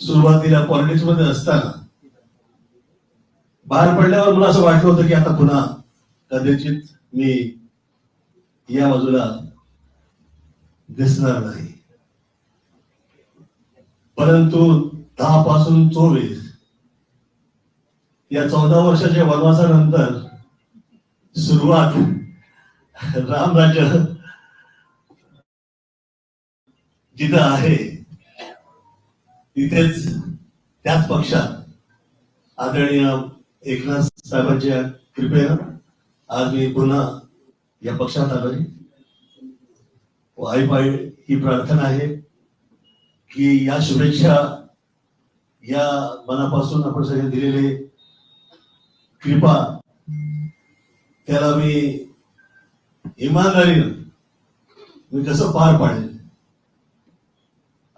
सुरुवातीला पॉलिटिक्समध्ये असताना बाहेर पडल्यावर मला असं वाटलं होतं की आता पुन्हा कदाचित मी या बाजूला दिसणार नाही. परंतु दहा पासून चोवीस या चौदा वर्षाच्या वनवासानंतर सुरुवात रामराज्य जिथं आहे तिथेच त्याच पक्षात आदरणीय एकनाथ साहेबांच्या कृपेनं आज मी पुन्हा या पक्षात आलोय. हो, व आई पाय ही प्रार्थना आहे की या शुभेच्छा या मनापासून आपण सगळे दिलेले कृपा त्याला मी इमानदारीनं मी कसं पार पाडेल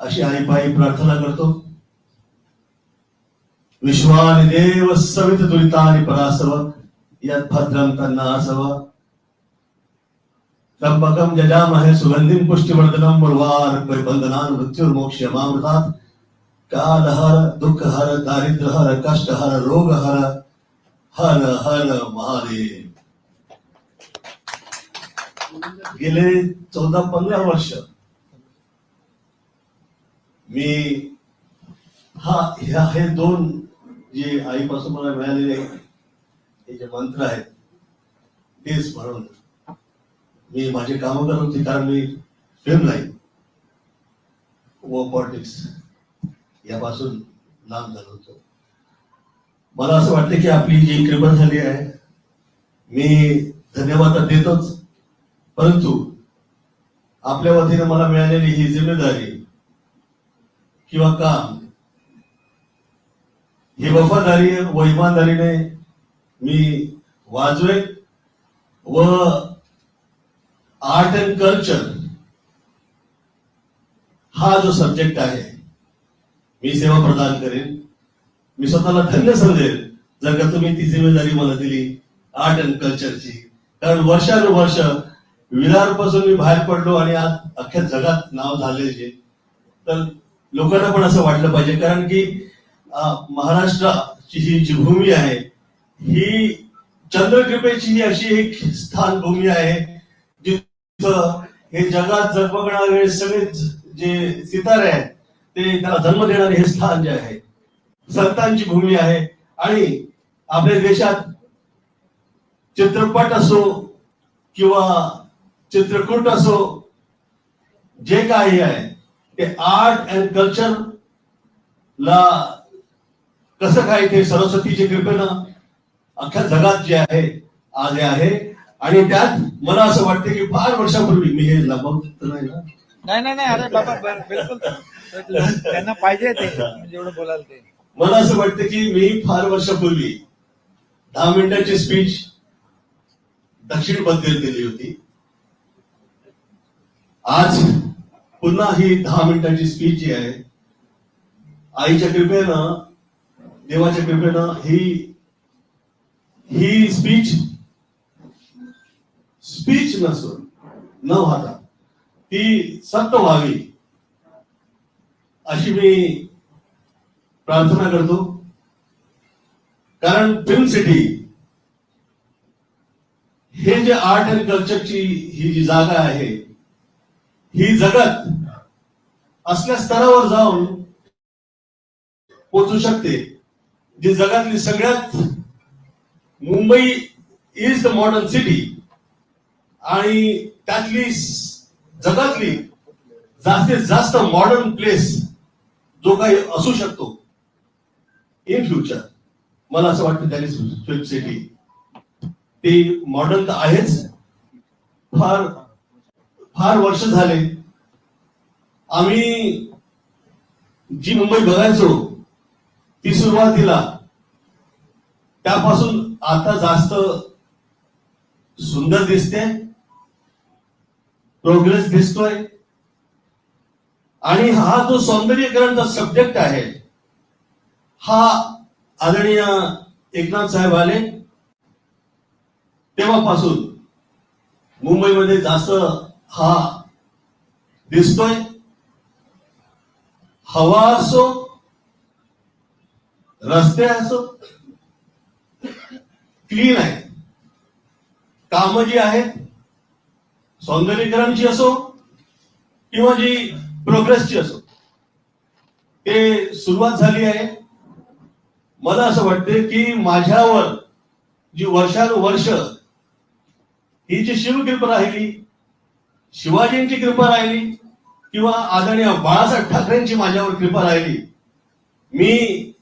अशी आई पायी प्रार्थना करतो. विश्वाने देव सवित दुरितानि परासव यत् भद्रम तन्नासव त्र्यंबकं जजामहे सुगन्धिं पुष्टिवर्धनं उर्वारुकं हर दारिद्र हर कष्ट हर रोग हर हर हर महादेव. गेले चौदा पंधरा वर्ष. मी हा ह्या हे दोन जे आईपासून मला मिळालेले हे जे मंत्र आहेत तेच म्हणून मी माझे काम करत होते कारण मी फिल्म लाईन व पॉलिटिक्स यापासून लांब झालो होतो. मला असं वाटतं की आपली जी कृपा झाली आहे मी धन्यवाद देतोच परंतु आपल्या वतीने मला मिळालेली ही जिम्मेदारी किंवा काम ही वफादारी व इमानदारीने मी वाजवेन व आर्ट अँड कल्चर हा जो सब्जेक्ट आहे मी सेवा प्रदान करेन. मी स्वतःला धन्य समजेल जर का तुम्ही ती जिम्मेदारी मला दिली आर्ट अँड कल्चरची कारण वर्षानुवर्ष विरारपासून मी बाहेर पडलो आणि आज अख्ख्या जगात नाव झालेले तर लोकांना पण असं वाटलं पाहिजे. कारण की महाराष्ट्राची ही जी भूमी आहे ही चंद्रकृपेची ही अशी एक स्थान भूमी आहे जिथं हे जगात जगबगणारे सगळे जे सितारे आहेत ते त्याला जन्म देणारे हे स्थान जे आहे संतांची भूमी आहे. आणि आपल्या देशात चित्रपट असो किंवा चित्रकूट असो जे काही आहे ते आर्ट अँड कल्चर ला कसं काय ते सरस्वतीच्या कृपेनं अख्ख्या जगात जे आहे आज हे आहे. आणि त्यात मला असं वाटतं की फार वर्षापूर्वी मी हे नाही ना? नाही नाही नाही. अरे बाबा बिलकुल. त्यांना पाहिजे ते. जेवढं बोलाल ते. मला असं वाटतं की मी फार वर्षापूर्वी दहा मिनिटाची स्पीच दक्षिणबद्दल दिली होती. आज पुन्हा ही दहा मिनिटाची स्पीच जी आहे आईच्या कृपेनं देवाच्या कृपेनं ही ही स्पीच स्पीच नसून न व्हाता ती सत्य व्हावी अशी मी प्रार्थना करतो. कारण फिल्म सिटी हे जे आर्ट अँड कल्चरची ही जी जागा आहे ही जगत असल्या स्तरावर जाऊन पोचू शकते. जी जगातली सगळ्यात Mumbai is the modern city आणि त्यातली जगातली जास्तीत जास्त मॉडर्न प्लेस जो काही असू शकतो. इन फ्युचर मला असं वाटतं त्याने फिल्म सिटी ते मॉडर्न तर आहेच. फार फार वर्ष झाले. आम्ही जी मुंबई बघायचो ती सुरुवातीला त्यापासून आता जास्त सुंदर दिसते प्रोग्रेस दिसतोय. आणि हा जो सौंदर्यकरणचा सब्जेक्ट आहे हा आदरणीय एकनाथ साहेब आले. तेव्हापासून मुंबईमध्ये जास्त हा दिसतोय. हवा असो रस्ते असो क्लीन आहे. काम जी आहेत सौंदर्यीकरणची असो किंवा जी प्रोग्रेसची असो ते सुरुवात झाली आहे. मला असं वाटते की माझ्यावर जी वर्षानुवर्ष ही जी शिवकृपा राहिली शिवाजींची कृपा राहिली किंवा आदरणीय बाळासाहेब ठाकरेंची माझ्यावर कृपा राहिली. मी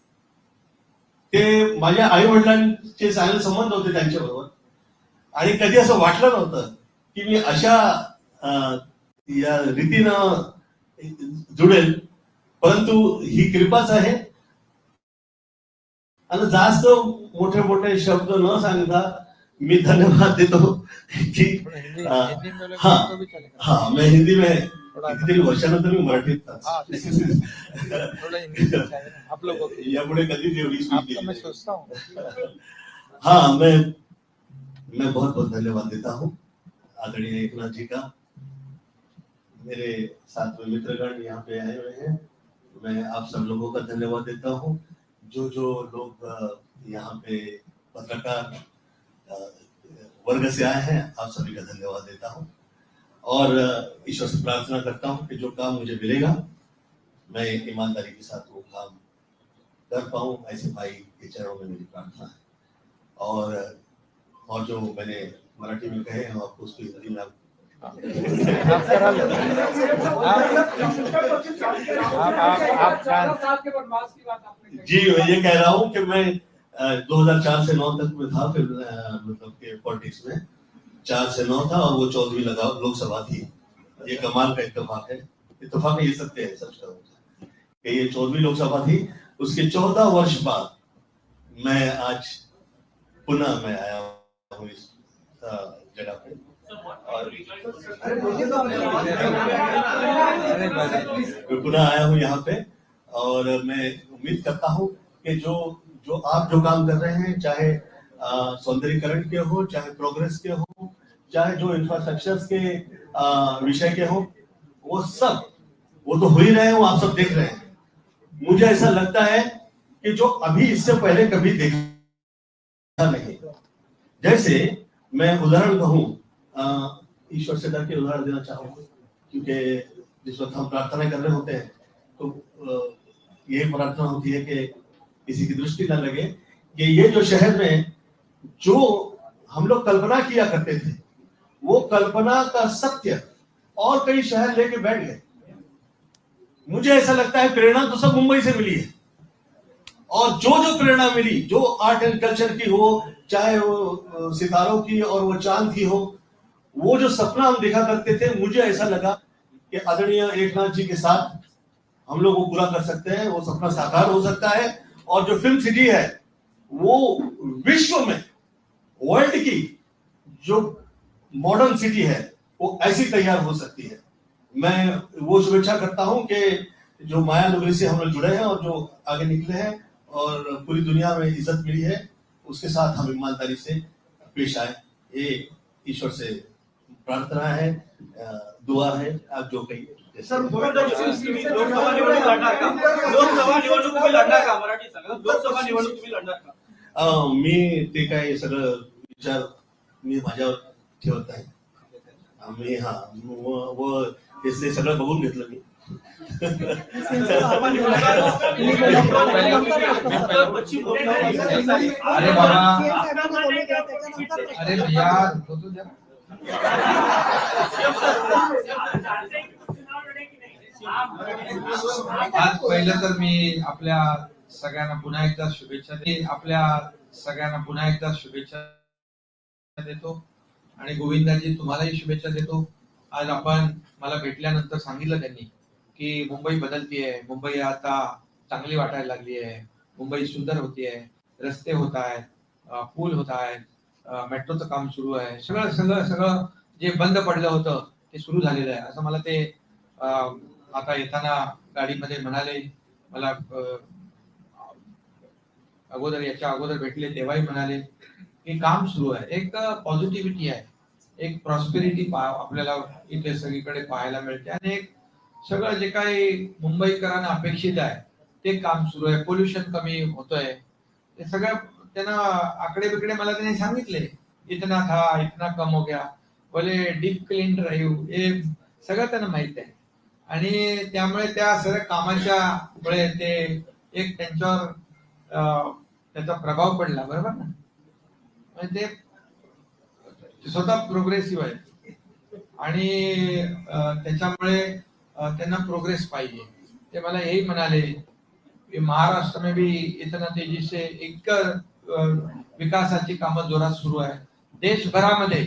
ते माझ्या आई वडिलांचे चांगले संबंध होते त्यांच्याबरोबर. आणि कधी असं वाटलं नव्हतं की मी अशा या रीतीनं जुडेल. परंतु ही कृपाच आहे. आणि जास्त मोठे मोठे शब्द न सांगता मी धन्यवाद देतो की हाँ, हाँ, मैं हिंदी में कितीतरी वर्षानंतर मी मराठीत हाँ, यापुढे कधीच एवढी सोचता हूँ। हाँ मैं मैं बहुत बहुत धन्यवाद देता हूँ आदरणीय एकनाथ जी का। मेरे साथ में मित्रगण यहाँ पे आए हुए हैं। मैं आप सब लोगों का धन्यवाद देता हूँ। जो जो लोग यहाँ पे पत्रकार वर्ग से आए हैं आप सभी का धन्यवाद देता हूँ। और ईश्वर से प्रार्थना करता हूँ कि जो काम मुझे मिलेगा मैं ईमानदारी के साथ वो काम कर पाऊँ। ऐसे भाई के चरणों में मेरी प्रार्थना है। और और जो मैंने मराठी में कहे हैं आपको उसको हिंदी में जी ये कह रहा हूँ कि मैं अ, 2004 से 9 तक में था फिर मतलब के पॉलिटिक्स में। चार से नौ था और वो चौदहवीं लगा लोकसभा थी। ये कमाल का इत्तेफाक है। इत्तेफाक नहीं, ये सत्य है सच का कि ये चौदहवीं लोकसभा थी उसके चौदह वर्ष बाद मैं आज पुनः मैं आया हूँ इस जगह पे। और पुनः आया हूँ यहाँ पे और मैं उम्मीद करता हूँ कि जो जो आप जो काम कर रहे हैं चाहे सौंदर्यीकरण के हो चाहे प्रोग्रेस के हो चाहे जो इंफ्रास्ट्रक्चर के विषय के हो वो सब वो तो हो ही रहे हैं वो आप सब देख रहे हैं। मुझे ऐसा लगता है कि जो अभी इससे पहले कभी देखा नहीं। जैसे मैं उदाहरण कहूँ ईश्वर से डर के उदाहरण देना चाहूँगा क्योंकि जिस वक्त हम प्रार्थना कर रहे होते हैं तो अ, ये प्रार्थना होती है कि किसी की दृष्टि न लगे कि ये जो शहर में जो हम लोग कल्पना किया करते थे, वो कल्पना का सत्य और कई शहर लेके बैठ गए। मुझे ऐसा लगता है प्रेरणा तो सब मुंबई से मिली है। और जो जो प्रेरणा मिली, जो आर्ट एंड कल्चर की हो, चाहे वो सितारों की और वो चाँद की हो, वो जो सपना हम देखा करते थे, मुझे ऐसा लगा कि आदरणीय एकनाथ जी के साथ हम लोग वो पूरा कर सकते हैं, वो सपना साकार हो सकता है। और जो फ़िल्म सिटी है, वो विश्व में वर्ल्ड की जो मॉडर्न सिटी है वो ऐसी तैयार हो सकती है। मैं वो शुभेच्छा करता हूँ कि जो माया नगरी से हम लोग जुड़े हैं और जो आगे निकले हैं और पूरी दुनिया में इज़्ज़त मिली है उसके साथ हम ईमानदारी से पेश आए। ये ईश्वर से प्रार्थना है दुआ है आप जो कहिए। सर लोकसभा निवडणूक लढणार का लोकसभा निवडणूक तुम्ही लढणार का मराठी सांगा लोकसभा निवडणूक तुम्ही लढणार का मी ते काय सगळं विचार मी माझ्यावर ठेवत आहे. आम्ही हा व ते सगळं बघून घेतलं मी. अरे बाबा अरे भैया आज पहिलं तर मी आपल्या सगळ्यांना पुन्हा एकदा शुभेच्छा आपल्या सगळ्यांना पुन्हा एकदा शुभेच्छा देतो. आणि गोविंदाजी तुम्हालाही शुभेच्छा देतो. आज आपण मला भेटल्यानंतर सांगितलं त्यांनी की मुंबई बदलतीये. मुंबई आता चांगली वाटायला लागली आहे मुंबई सुंदर होतीये. रस्ते होत आहेत. पूल होत आहेत. मेट्रोचं काम सुरू आहे. सगळं सगळं सगळं जे बंद पडलं होतं ते सुरू झालेलं आहे. असं मला ते आता येताना गाडीमध्ये म्हणाले. मला अगोदर याच्या अगोदर भेटले तेव्हाही म्हणाले. हे काम सुरू आहे. एक पॉझिटिव्हिटी आहे. एक प्रॉस्पेरिटी आपल्याला इथे सगळीकडे पाहायला मिळते. आणि एक सगळं जे काही मुंबईकरांना अपेक्षित आहे ते काम सुरू आहे. पोल्युशन कमी होतंय. ते सगळं त्यांना आकडे बिकडे मला त्यांनी सांगितले. इतना था इतना कम हो गया. बोले डीप क्लीन ड्राईव्ह हे सगळं त्यांना माहीत आहे. आणि त्यामुळे त्या सगळ्या कामाच्या मुळे ते एक त्यांच्यावर अं, त्याचा प्रभाव पडला. बरोबर ना? म्हणजे ते स्वतः प्रोग्रेसिव्ह आहे आणि त्याच्यामुळे त्यांना प्रोग्रेस पाहिजे. ते मला यही म्हणाले कि महाराष्ट्र में भी इतना तेजी से एक विकासाची कामं जोरात सुरू आहे. देशभरामध्ये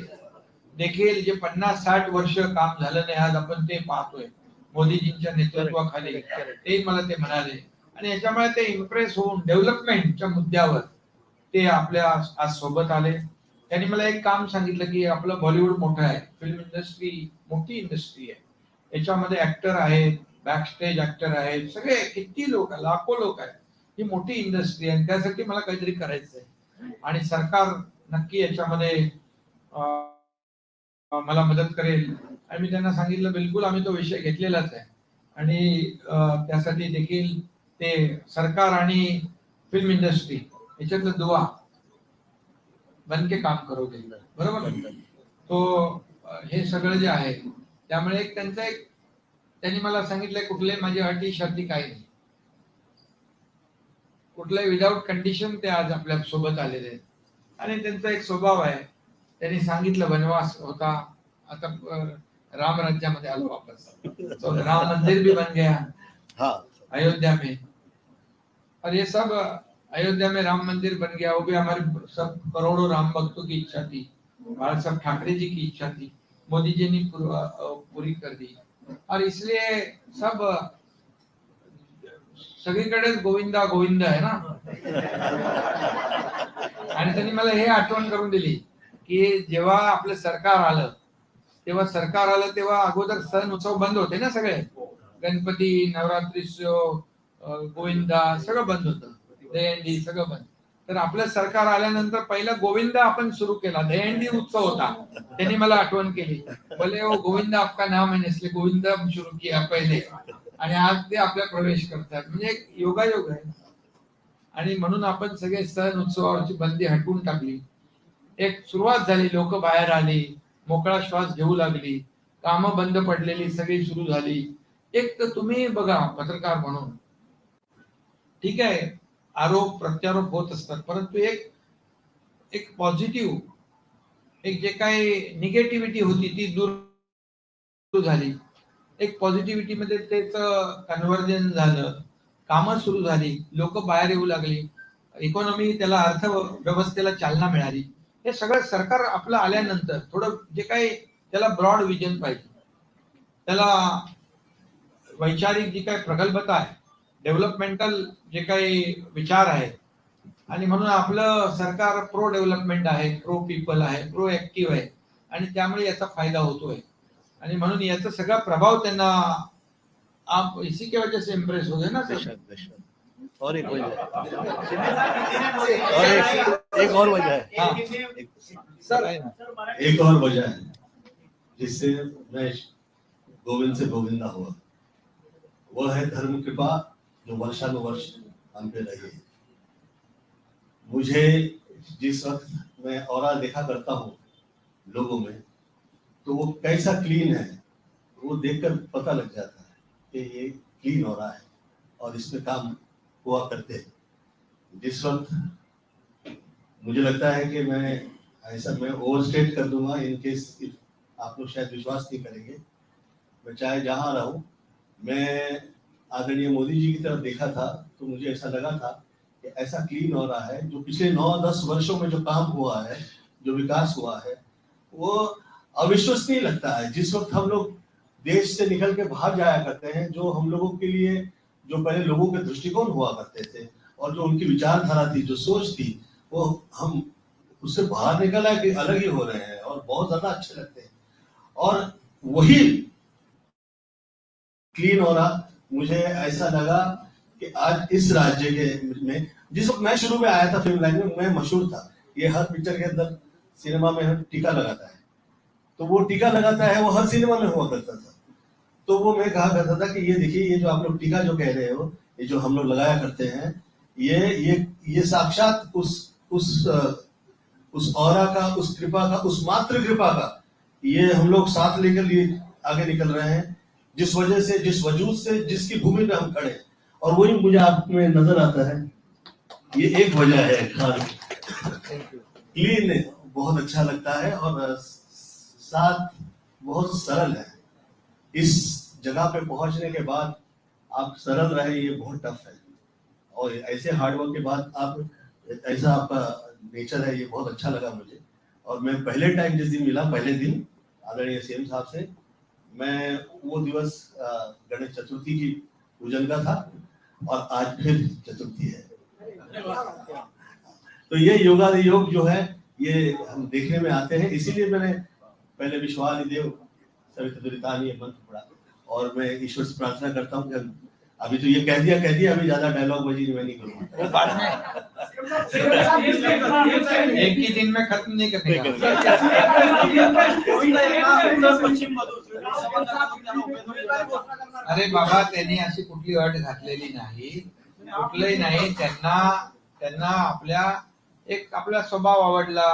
देखील जे पन्नास साठ वर्ष काम झालं नाही आज आपण ते पाहतोय. मोदीजींच्या नेतृत्वाखाली. ते मला ते म्हणाले. आणि याच्यामुळे ते इम्प्रेस होऊन डेव्हलपमेंटच्या मुद्द्यावर ते आपल्या आज सोबत आले. त्यांनी मला एक काम सांगितलं की आपलं बॉलिवूड मोठं आहे. फिल्म इंडस्ट्री मोठी इंडस्ट्री आहे. याच्यामध्ये ऍक्टर आहेत बॅकस्टेज ऍक्टर आहेत. सगळे किती लोक आहेत, लाखो लोक आहेत. ही मोठी इंडस्ट्री आहे त्यासाठी मला काहीतरी करायचं आहे आणि सरकार नक्की याच्यामध्ये मला मदत करेल. आणि मी त्यांना सांगितलं बिलकुल आम्ही तो विषय घेतलेलाच आहे. आणि त्यासाठी देखील ते सरकार आणि फिल्म इंडस्ट्री याच्यातलं दुवा. बन के काम करोगे. बरोबर? तो हे सगळं जे आहे त्यामुळे एक त्यांचा एक त्यांनी मला सांगितलंय कुठले माझी अटी शर्ती काही नाही. कुठल्याही विदाऊट कंडिशन ते आज आपल्यासोबत आलेले आहेत. आणि त्यांचा एक स्वभाव आहे. त्यांनी सांगितलं वनवास होता. आता राम राज्यामध्ये आलो वापस. तो राम मंदिर भी बन गया. हाँ. अयोध्या में. और ये सब अयोध्या में राम मंदिर बन गया वो भी हमारे सब करोड़ों राम भक्तों की इच्छा थी बाला साहब ठाकरे जी की इच्छा थी मोदी जी ने पूरी कर दी। और इसलिए सब सगळीकडेच गोविंदा गोविंद आहे ना? आणि त्यांनी मला हे आठवण करून दिली की जेव्हा आपलं सरकार आलं तेव्हा सरकार आलं तेव्हा अगोदर सण उत्सव बंद होते ना सगळे? गणपती नवरात्रीत्सव गोविंदा सगळं बंद होतं. दहीहंडी सगळं बंद. तर आपलं सरकार आल्यानंतर पहिला गोविंदा आपण सुरू केला. दहीहंडी उत्सव होता. त्यांनी मला आठवण केली. भले ओ गोविंद आपका नाम आहे नसले गोविंदा सुरू किया पहिले. आणि आज ते आपल्या प्रवेश करतात. म्हणजे एक योगायोग आहे. आणि म्हणून आपण सगळे सण उत्सवावरची बंदी हटवून टाकली. एक सुरुवात झाली. लोक बाहेर आली. मोकळा श्वास घेऊ लागली. कामं बंद पडलेली सगळी सुरू झाली. एक तर तुम्ही बघा पत्रकार म्हणून. ठीक आहे? आरोप प्रत्यारोप होत असतात. परंतु एक एक पॉझिटिव्ह एक जे काही निगेटिव्हिटी होती ती दूर झाली. एक पॉझिटिव्हिटी मध्ये त्याच कन्व्हर्जन झालं. कामं सुरू झाली. लोक बाहेर येऊ लागली. इकॉनॉमी त्याला अर्थव्यवस्थेला चालना मिळाली. हे सगळं सरकार आपलं आल्यानंतर थोडं जे काही त्याला ब्रॉड विजन पाहिजे. त्याला वैचारिक जी काही प्रगल्भता आहे डेव्हलपमेंटल जे काही विचार आहेत. आणि म्हणून आपलं सरकार प्रो डेव्हलपमेंट आहे प्रो पीपल आहे प्रो ऍक्टिव्ह आहे. आणि त्यामुळे याचा फायदा होतोय. आणि म्हणून याचा सगळा प्रभाव त्यांना आप इसी के वजह से इम्प्रेस हो गए ना सर. और एक वजह है. और एक एक और वजह है. हाँ। एक- सर एक और वजह है जिससे मैं गोविंद से गोविंदा हुआ। वह है धर्म कृपा जो वर्षानुवर्ष हम पे रही है। मुझे जिस वक्त मैं और देखा करता हूँ लोगों में तो वो कैसा क्लीन है, वो देखकर पता लग जाता है कि ये क्लीन हो रहा है और इसमें काम हुआ करते हैं। जिस वक्त मुझे लगता है कि मैं ऐसा मैं ओवरस्टेट कर दूँगा इन केस आप लोग शायद विश्वास नहीं करेंगे। मैं चाहे जहाँ रहूँ, मैं आदरणीय मोदी जी की तरफ़ देखा था तो मुझे ऐसा लगा था कि ऐसा क्लीन हो रहा है। जो पिछले नौ दस वर्षों में जो काम हुआ है, जो विकास हुआ है, वो अविश्वसनीय लगता है। जिस वक्त हम लोग देश से निकल के बाहर जाया करते हैं, जो हम लोगों के लिए, जो पहले लोगों के दृष्टिकोण हुआ करते थे, और जो उनकी विचारधारा थी, जो सोच थी, वो हम उससे बाहर निकल आए कि अलग ही हो रहे हैं और बहुत ज़्यादा अच्छे लगते हैं। और वही क्लीन हो रहा मुझे ऐसा लगा कि आज इस राज्य के में, जिस वक्त मैं शुरू में आया था फ़िल्म लाइन में, मैं मशहूर था। ये हर पिक्चर के अंदर सिनेमा में हम टीका लगाता है। तो वो टीका लगाता है, वो हर सिनेमा में हुआ करता था। तो वो मैं कहा करता था कि ये देखिए, ये जो आप लोग टीका जो कह रहे हो, ये जो हम लोग लगाया करते हैं, ये ये ये साक्षात उस उस उस औरा का, उस कृपा का, उस मात्र कृपा का, ये हम लोग साथ लेकर लिए आगे निकल रहे हैं। जिस वजह से जिस वजूद से जिसकी भूमि पे हम खड़े। और वही मुझे आप में नज़र आता है। ये एक वजह है खान। क्लीन बहुत अच्छा लगता है और साथ बहुत सरल है। इस जगह पे पहुँचने के बाद आप सरल रहे ये बहुत टफ है। और ऐसे हार्डवर्क के बाद आप ऐसा आपका नेचर है ये बहुत अच्छा लगा मुझे। और मैं पहले टाइम जिस दिन मिला पहले दिन आदरणीय सीएम साहब से मैं वो दिवस गणेश चतुर्थी की पूजन का था और आज फिर चतुर्थी है। तो ये योगा योग जो है, ये हम देखने में आते हैं। इसीलिए मैंने पहले विश्वाली देव सविता मंत्र पढ़ा। और मैं ईश्वर से प्रार्थना करता हूँ अभी तो ये कह दिया कह दिया अभी ज्यादा डायलॉग बजी मैं नहीं करूँगा। वो बाद में एक ही दिन में खत्म नहीं करने अरे बाबा त्यांनी अशी कुठली अट घातलेली नाही. कुठलंही नाही त्यांना त्यांना आपल्या एक आपला स्वभाव आवडला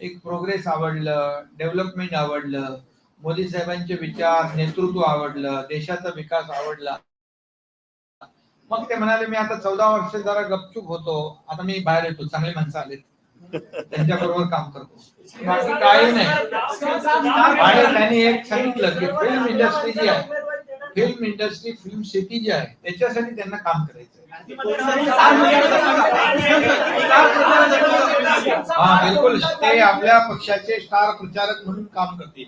एक प्रोग्रेस आवडलं डेव्हलपमेंट आवडलं मोदी साहेबांचे विचार नेतृत्व आवडलं देशाचा विकास आवडला. मग ते म्हणाले मी आता चौदा वर्ष जरा गपचूप होतो. आता मी बाहेर येतो. चांगले माणसं आलेत. त्यांच्या बरोबर काम करतो. बाकी काही नाही. आणि त्यांनी एक सांगितलं की फिल्म इंडस्ट्री जी आहे फिल्म इंडस्ट्री फिल्म सिटी जी आहे त्याच्यासाठी त्यांना काम करायचं हा बिलकुल. ते आपल्या पक्षाचे स्टार प्रचारक म्हणून काम करतील.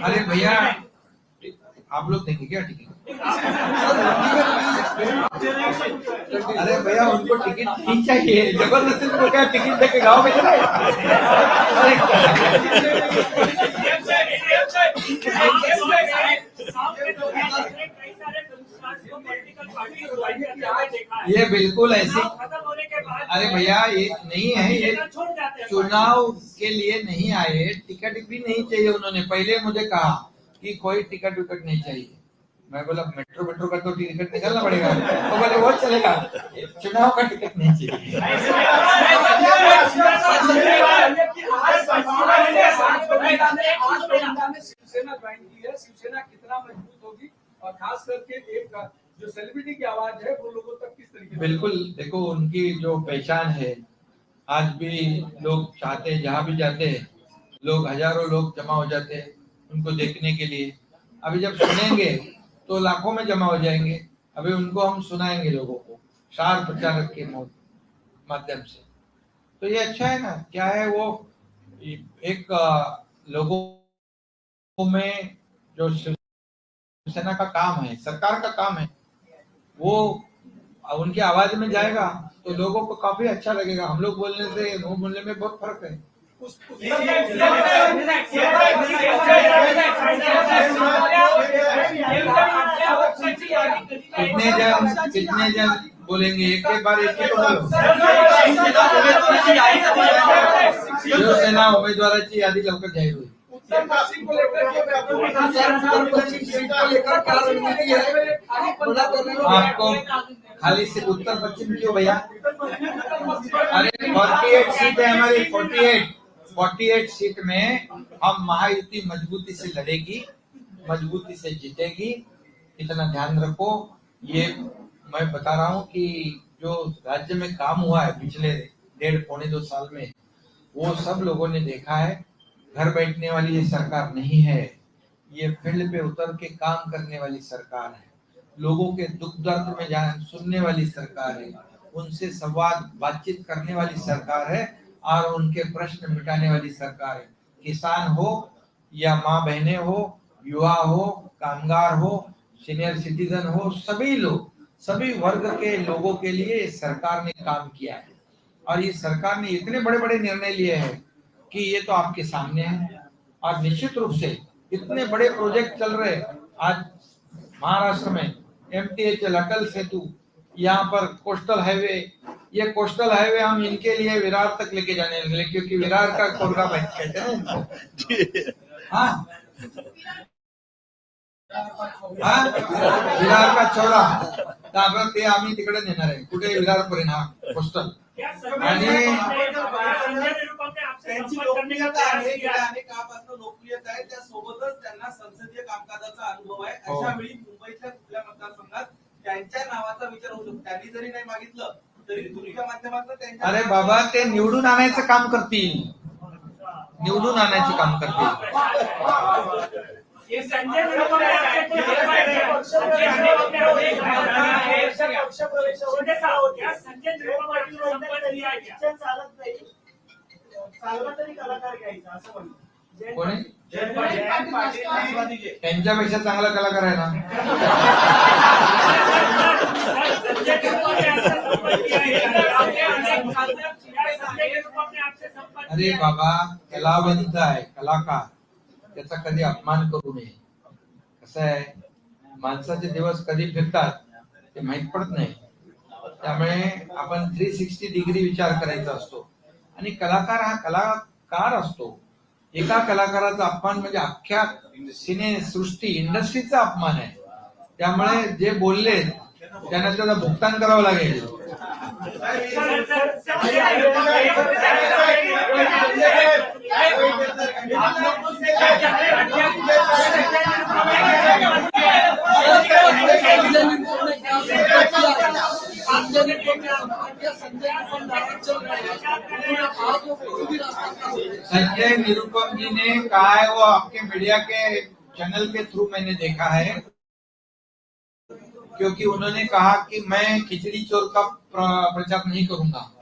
अरे भैया आप लोग देंगे क्या टिकट अरे भैया उनको टिकट नहीं चाहिए ज़बरदस्ती उनको क्या टिकट देके गाँव में चले ये बिल्कुल ऐसी अरे भैया, ये नहीं है, ये चुनाव के लिए नहीं आए टिकट भी नहीं चाहिए उन्होंने। पहले मुझे कहा कि कोई टिकट विकट नहीं चाहिए। मैं बोला, मेट्रो मेट्रो का तो टिकट निकालना पड़ेगा। तो बोले, वो चलेगा। चुनाव का टिकट नहीं चाहिए। शिवसेना कितना मज़बूत होगी? और खास करके एक जो सेलिब्रिटी की आवाज़ है, वो लोगों तक किस तरीके बिल्कुल, देखो, उनकी जो पहचान है, आज भी लोग चाहते हैं, जहाँ भी जाते हैं, लोग, हज़ारों लोग जमा हो जाते हैं उनको देखने के लिए। अभी जब सुनेंगे तो लाखों में जमा हो जाएँगे। अभी उनको हम सुनाएँगे लोगों को स्टार प्रचारक के माध्यम से। तो ये अच्छा है ना, क्या है वो, एक लोगों में जो शिवसेना का काम है, सरकार का काम है वो उनकी आवाज़ में जाएगा तो लोगों को काफ़ी अच्छा लगेगा। हम लोग बोलने से वो बोलने में बहुत फ़र्क है। कितने जन कितने जन बोलेंगे? एक एक बार एक एक बोलो शिवसेना उमेदवाराची यादी लवकर जाहीर है? आपको खाली सिर्फ़ उत्तर पश्चिम क्यों भैया? अरे 48 सीट है हमारी 48 48 सीट में हम महायुति मजबूती से लड़ेगी मजबूती से जीतेगी। इतना ध्यान रखो ये मैं बता रहा हूँ कि जो राज्य में काम हुआ है पिछले डेढ़ पौने दो साल में वो सब लोगों ने देखा है। घर बैठने वाली ये सरकार नहीं है, ये फ़ील्ड पे उतर के काम करने वाली सरकार है। लोगों के दुख दर्द में जान सुनने वाली सरकार है, उनसे संवाद, बातचीत करने वाली सरकार है और उनके प्रश्न मिटाने वाली सरकार है। किसान हो या माँ बहने हो, युवा हो, कामगार हो, सीनियर सिटीजन हो, सभी लोग, सभी वर्ग के लोगों के लिए सरकार ने काम किया है। और ये सरकार ने इतने बड़े बड़े निर्णय लिए हैं कि ये तो आपके सामने है। और निश्चित रूप से इतने बड़े प्रोजेक्ट चल रहे आज महाराष्ट्र में M T H Atal Setu, यहाँ पर कोस्टल हाईवे ये कोस्टल हाईवे हम इनके लिए विरार तक लेके जाने लगे क्योंकि विरार का कोरगा बैंक कहते हैं। हाँ। विरार का चौरा त्यामुळे ते आम्ही तिकडे नेणार आहे. कुठे? विरार हा कोस्टल आणि त्यांची लोकप्रियता आहे गेल्या अनेक काळापासून लोकप्रियता आहे. त्यासोबतच त्यांना संसदीय कामकाजाचा अनुभव आहे. हो. अशा वेळी मुंबईच्या कुठल्या मतदारसंघात त्यांच्या नावाचा विचार होऊ शकतो. त्यांनी जरी नाही मागितलं तरी तुमच्या माध्यमातून त्यांच्या अरे बाबा ते निवडून आणायचं काम करतील. निवडून आणायचं काम करतील. कोणी. त्यांच्यापेक्षा चांगला कलाकार आहे ना अरे? बाबा कलावंत आहे कलाकार त्याचा कधी अपमान करू नये कसं आहे माणसाचे दिवस कधी फिरतात ते माहीत पडत नाही त्यामुळे आपण थ्री सिक्स्टी डिग्री विचार करायचा असतो आणि कलाकार हा कलाकार असतो एका कलाकाराचा अपमान म्हणजे अख्ख्या सिने सृष्टी इंडस्ट्रीचा अपमान आहे त्यामुळे जे बोलले त्यांना त्याला भुगतान करावं लागेल निरुपम जी ने कहा है, वो आपके मीडिया के चैनल के थ्रू मैंने देखा है। क्योंकि उन्होंने कहा कि मैं खिचड़ी चोर का प्रचार नहीं करूँगा।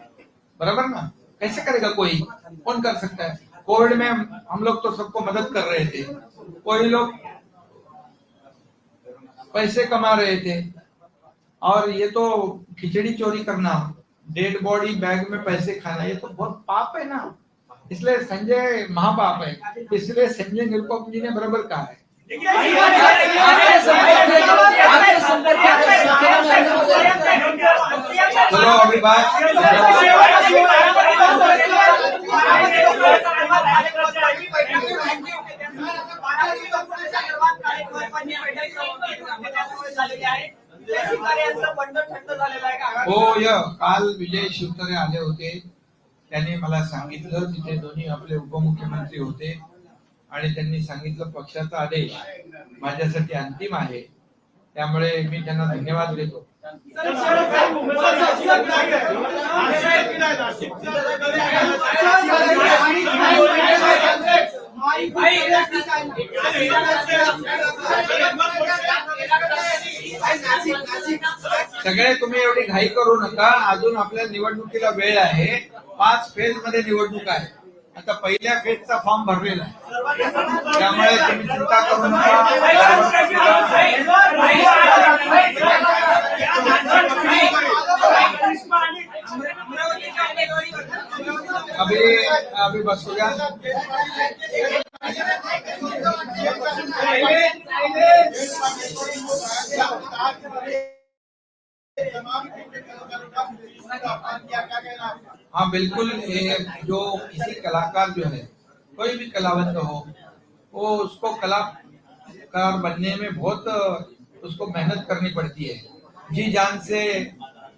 बराबर ना? कैसे करेगा कोई? कौन कर सकता है? कोविड में हम लोग तो सबको मदद कर रहे थे। कोई लोग पैसे कमा रहे थे। और ये तो खिचड़ी चोरी करना, डेड बॉडी बैग में पैसे खाना, ये तो बहुत पाप है ना। इसलिए संजय महापाप है। इसलिए संजय निरुपम जी ने बराबर कहा है। चलो अभी य काल विजय शिवतरे आले होते। त्यांनी मला सांगितलं तिथे दोन्ही आपले उपमुख्यमंत्री होते. आणि त्यांनी सांगितलं पक्षाचा आदेश माझ्यासाठी अंतिम आहे. त्यामुळे मी त्यांना धन्यवाद देतो. सगळे तुम्ही एवढी घाई करू नका. अजून आपल्या निवडणुकीला वेळ आहे. पाच फेजमध्ये निवडणूक आहे. आता पहिल्या फेजचा फॉर्म भरलेला आहे. त्यामुळे तुम्ही चिंता करू नका. अभी अभी बस हो गया हाँ बिल्कुल जो किसी कलाकार जो है, कोई भी कलावंत हो, वो उसको कलाकार बनने में बहुत, उसको मेहनत करनी पड़ती है। जी जान से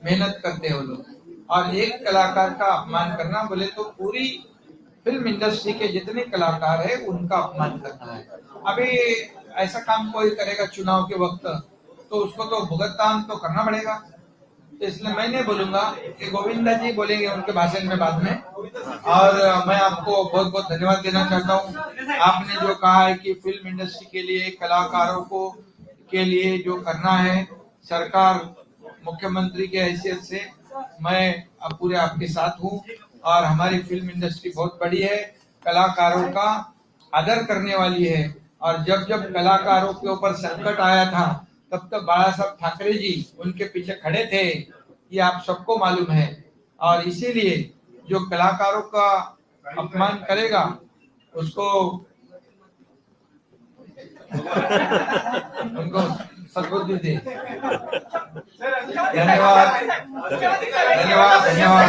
मेहनत करते हैं लोग। और एक कलाकार का अपमान करना, बोले तो पूरी फ़िल्म इंडस्ट्री के जितने कलाकार है, उनका अपमान करना है। अभी ऐसा काम कोई करेगा चुनाव के वक्त तो उसको तो भुगतान तो करना पड़ेगा। इसलिए मैं नहीं बोलूँगा कि गोविंदा जी बोलेंगे उनके भाषण में बाद में। और मैं आपको बहुत बहुत धन्यवाद देना चाहता हूँ। आपने जो कहा है कि फ़िल्म इंडस्ट्री के लिए, कलाकारों को, के लिए जो करना है, सरकार, मुख्यमंत्री के हैसियत से मैं अब पूरे आपके साथ हूँ। और हमारी फ़िल्म इंडस्ट्री बहुत बड़ी है, कलाकारों का आदर करने वाली है। और जब जब कलाकारों के ऊपर संकट आया था तब तक बाला साहब ठाकरे जी उनके पीछे खड़े थे ये आप सबको मालूम है। और इसीलिए जो कलाकारों का अपमान करेगा, उसको उनको सदबुद्धि दे। धन्यवाद। धन्यवाद। धन्यवाद।